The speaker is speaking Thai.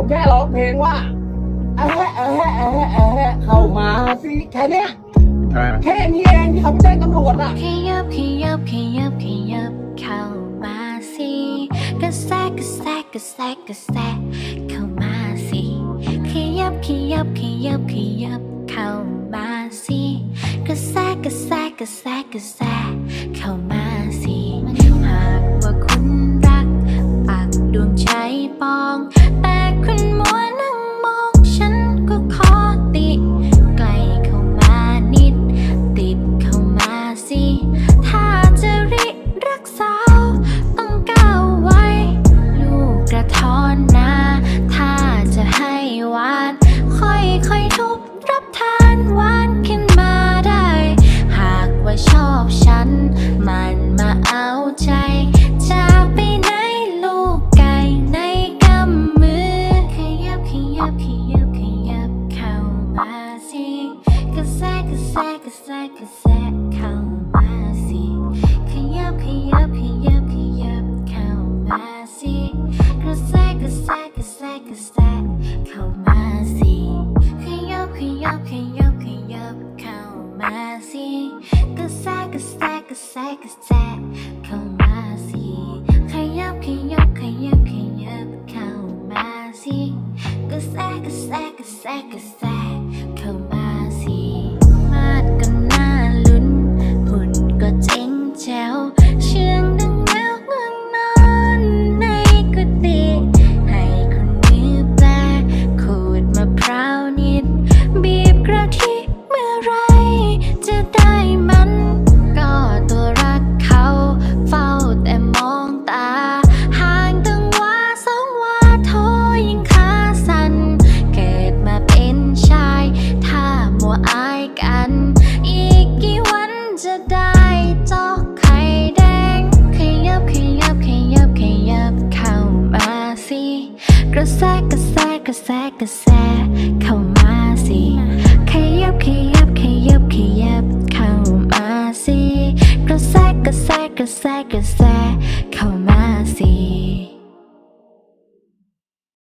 ผมแค่ร้องเพลงว่าเอะเอะเอะเอะเอะเข้ามาสิแค่เนี้ยอ่าแค่นี้เองที่เขาไปแจ้งตำรวจอะขยับขยับขยับขยับเข้ามาสิกระแสกระแสกระแสกระแสเข้ามาสิขยับขยับขยับขยับเข้ามาสิกระแสกระแสกระแสกระแสเข้ามา ยับขยับขยับขยับเข้ามาสิกระแสกระแสกระแสกระแสเข้ามาสิ ขยับขยับขยับขยับเข้ามาสิกระแสกระแสกระแสกระแสเข้ามาสิขยับขยับขยับขยับเข้ามาสิกระแสกระแสกระแสกระแสเข้ามาสิขยับขยับขยับขยับเข้ามาสิ sack, a sack, a sack, a sack. ระแสกระแสกระแสกระแสเข้ามาสิขยับขยับขยับขยับเข้ามาสิกระแสกระแสกระแสกระแสเข้ามาสิ